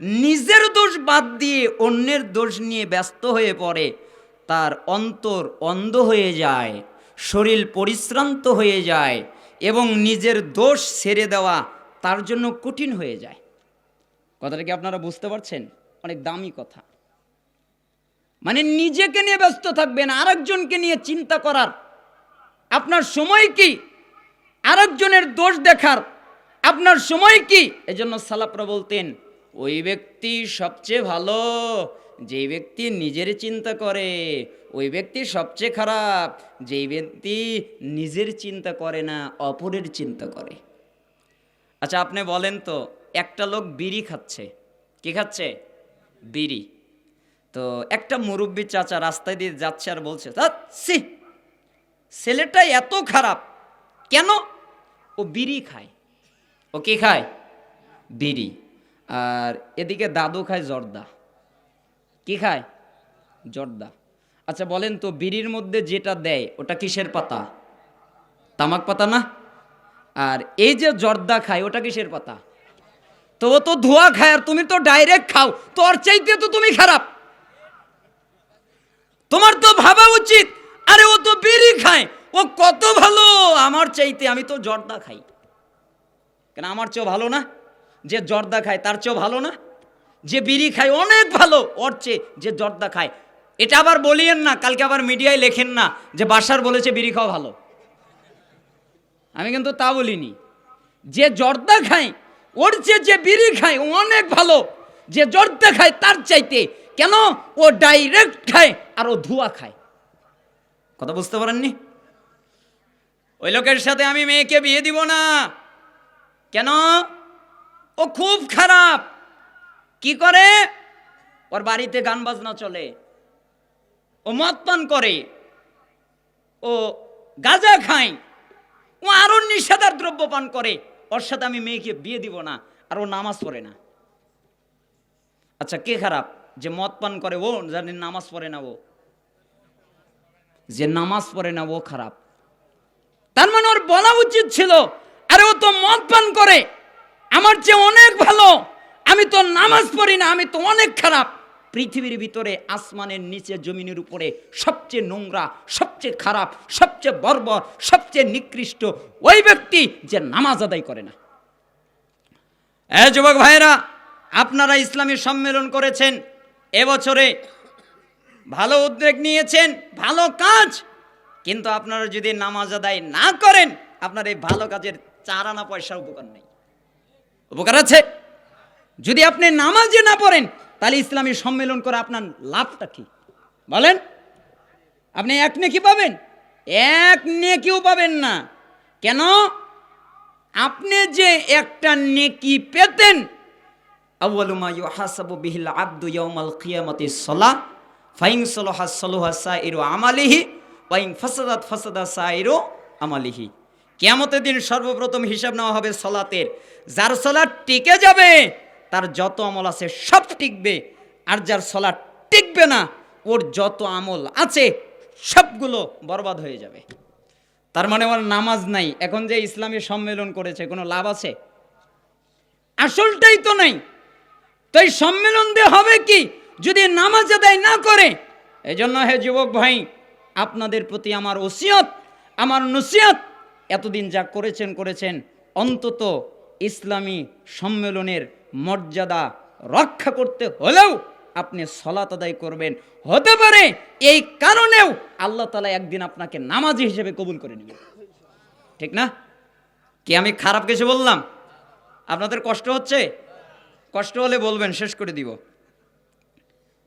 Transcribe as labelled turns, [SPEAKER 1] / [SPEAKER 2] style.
[SPEAKER 1] নিজের দোষ বাদ দিয়ে অন্যের দোষ নিয়ে ব্যস্ত হয়ে পড়ে। তার অন্তর অন্ধ হয়ে যায়, শরীর পরিশ্রান্ত হয়ে যায় এবং নিজের দোষ ছেড়ে দেওয়া তার জন্য কঠিন হয়ে যায়। কথাটা কি আপনারা বুঝতে পারছেন? অনেক দামি কথা। মানে নিজেকে নিয়ে ব্যস্ত থাকবেন, আরেকজনকে নিয়ে চিন্তা করার। আপনার সময় কি? আরেকজনের দোষ দেখার। আপনার সময় কি? এজন্য সালাপরা বলতেন ওই ব্যক্তি সবচেয়ে ভালো যেই ব্যক্তি নিজের চিন্তা করে ওই ব্যক্তি সবচেয়ে খারাপ যেই ব্যক্তি নিজের চিন্তা করে না অপরের চিন্তা করে। আচ্ছা আপনি বলেন তো একটা লোক বিড়ি খাচ্ছে। কি খাচ্ছে? বিড়ি। তো একটা মুরব্বী চাচা রাস্তায় দিয়ে যাচ্ছে আর বলছে "ধ্যাৎ, ছি ছেলেটা এত খারাপ কেন? ও বিড়ি খায়। ও কি খায়? বিড়ি। আর এদিকে দাদু খায় জর্দা। কি খায়? জর্দা। আচ্ছা বলেন তো, বিড়ির মধ্যে যেটা দেয়, ওটা কিসের পাতা? তামাক পাতা না? আর এই যে জর্দা খায়, ওটা কিসের পাতা? তো ও তো ধোয়া খায়, আর তুমি তো ডাইরেক্ট খাও, তোর চাইতে তো তুমি খারাপ। তোমার তো ভাবা উচিত, আরে ও তো বিড়ি খায়, ও কত ভালো, আমার চাইতে আমি তো জর্দা খাই। কেন, আমার চেয়েও ভালো না? যে জর্দা খায়, তার চেয়েও ভালো না? যে বিড়ি খায়, অনেক ভালো। ওর চেয়ে যে জর্দা খায়। এটা আবার বলিয়েন না, কালকে আবার মিডিয়ায় লেখেন না যে বাসার বলেছে বিড়ি খাওয়া ভালো। আমি কিন্তু তা বলিনি। যে জর্দা খায়, ওর চেয়ে যে বিড়ি খায়, ও অনেক ভালো। যে জর্দা খায়, তার চাইতে কেন? ও ডাইরেক্ট খায় আর ও ধোয়া খায়। কথা বুঝতে পারেননি? ওই লোকের সাথে আমি মেয়েকে বিয়ে দিব না। কেন? ও খুব খারাপ। কি করে? ওর বাড়িতে গান বাজনা চলে। ও মদ পান করে। ও গাঁজা খায়। ও আরও নিষেধার দ্রব্য পান করে। ওর সাথে আমি মেয়েকে বিয়ে দিব না, আর ও নামাজ পড়ে না। আচ্ছা কে খারাপ? যে মদ পান করে ও, জানি নামাজ পড়ে না ও। যে নামাজ পড়ে না, ও খারাপ। তার মানে ওর বলা উচিত ছিল, আরে ও তো মদ পান করে। আমার চেয়ে অনেক ভালো। আমি তো নামাজ পড়ি না, আমি তো অনেক খারাপ। পৃথিবীর ভিতরে আসমানের নিচে জমিনের উপরে সবচেয়ে নোংরা, সবচেয়ে খারাপ, সবচেয়ে বর্বর, সবচেয়ে নিকৃষ্ট ওই ব্যক্তি যে নামাজ আদায় করে না। এ যুবক ভাইরা আপনারা ইসলামী সম্মেলন করেছেন এবছরে ভালো উদ্যোগ নিয়েছেন, ভালো কাজ, কিন্তু আপনারা যদি নামাজ আদায় না করেন, আপনার এই ভালো কাজের চার আনা পয়সা উপকার নেই। উপকার আছে? যদি আপনি নামাজে না পড়েন, তাহলে ইসলামী সম্মেলন করে আপনার লাভটা কি? বলেন। আপনি এক নেকি পাবেন? এক নেকিও পাবেন না। কেন? আপনি যে একটা নেকি পেতেন কিয়ামাতি ফাইন সলহা সলহা আমালিহি সাইরু আমালিহি। কিয়ামতের দিন সর্বপ্রথম হিসাব নেওয়া হবে সলাতের। যার সলাৎ টিকে যাবে, তার যত আমল আছে সব টিকবে। আর যার সলাৎ টিকবে না, ওর যত আমল আছে সবগুলো বরবাদ হয়ে যাবে। তার মানে ওর নামাজ নাই। এখন যে ইসলামী সম্মেলন করেছে, কোনো লাভ আছে? আসলটাই তো নাই। তো এই সম্মেলন দিয়ে হবে কি? যদি নামাজ আদায় না করে এই জন্য হে যুবক ভাই, আপনাদের প্রতি আমার ওসিয়ত, আমার নসিয়ত এতদিন যা করেছেন করেছেন। অন্তত ইসলামী সম্মেলনের মর্যাদা রক্ষা করতে হলেও আপনি সলাত আদায় করবেন। হতে পারে এই কারণেও আল্লাহ তালা একদিন আপনাকে নামাজি হিসেবে কবুল করে নেবেন। ঠিক না? কি আমি খারাপ কিছু বললাম? আপনাদের কষ্ট হচ্ছে? কষ্ট হলে বলবেন, শেষ করে দিব।